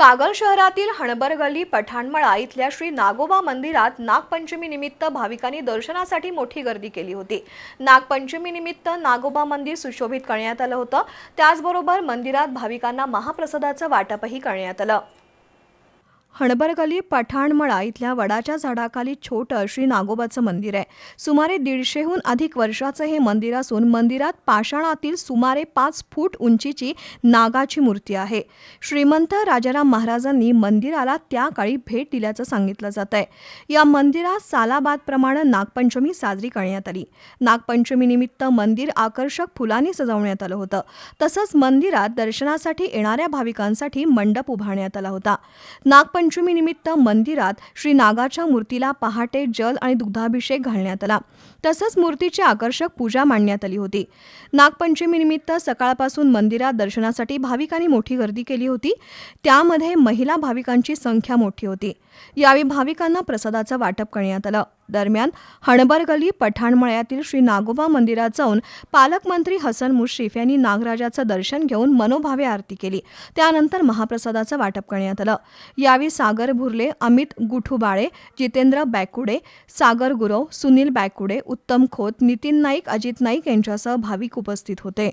कागल शहरातील हणबरगली पठाणमळा इथल्या श्री नागोबा मंदिरात नागपंचमी निमित्त भाविकांनी दर्शनासाठी मोठी गर्दी केली होती. नागपंचमी निमित्त नागोबा मंदिर सुशोभित करण्यात आलं होतं. त्याचबरोबर मंदिरात भाविकांना महाप्रसादाचं वाटपही करण्यात आलं. हणबरगली पठाणमळा इथल्या वडाच्या झाडाखाली छोटं श्री नागोबाचं मंदिर आहे. सुमारे दीडशेहून अधिक वर्षाचं हे मंदिर असून मंदिरात पाषाणातील सुमारे पाच फूट उंचीची नागाची मूर्ती आहे. श्रीमंत राजाराम महाराजांनी मंदिराला त्या काळी भेट दिल्याचं सांगितलं जात आहे. या मंदिरात सालाबादप्रमाणे नागपंचमी साजरी करण्यात आली. नागपंचमीनिमित्त मंदिर आकर्षक फुलांनी सजवण्यात आलं होतं. तसंच मंदिरात दर्शनासाठी येणाऱ्या भाविकांसाठी मंडप उभारण्यात आला होता. नागपंच नागपंचमीनिमित्त मंदिरात श्री नागाच्या मूर्तीला पहाटे जल आणि दुग्धाभिषेक घालण्यात आला. तसंच मूर्तीची आकर्षक पूजा मांडण्यात आली होती. नागपंचमीनिमित्त सकाळपासून मंदिरात दर्शनासाठी भाविकांनी मोठी गर्दी केली होती. त्यामध्ये महिला भाविकांची संख्या मोठी होती. यावेळी भाविकांना प्रसादाचं वाटप करण्यात आलं. दरम्यान हणबरगली पठाणमळ्यातील श्री नागोबा मंदिरात जाऊन पालकमंत्री हसन मुश्रीफ यांनी नागराजाचं दर्शन घेऊन मनोभावे आरती केली. त्यानंतर महाप्रसादाचं वाटप करण्यात आलं. यावेळी सागर भुर्ले अमित गुठुबाळे जितेंद्र बॅकुडे सागर गुरव सुनील बॅकुडे उत्तम खोत नितीन नाईक अजित नाईक यांच्यासह भाविक उपस्थित होते.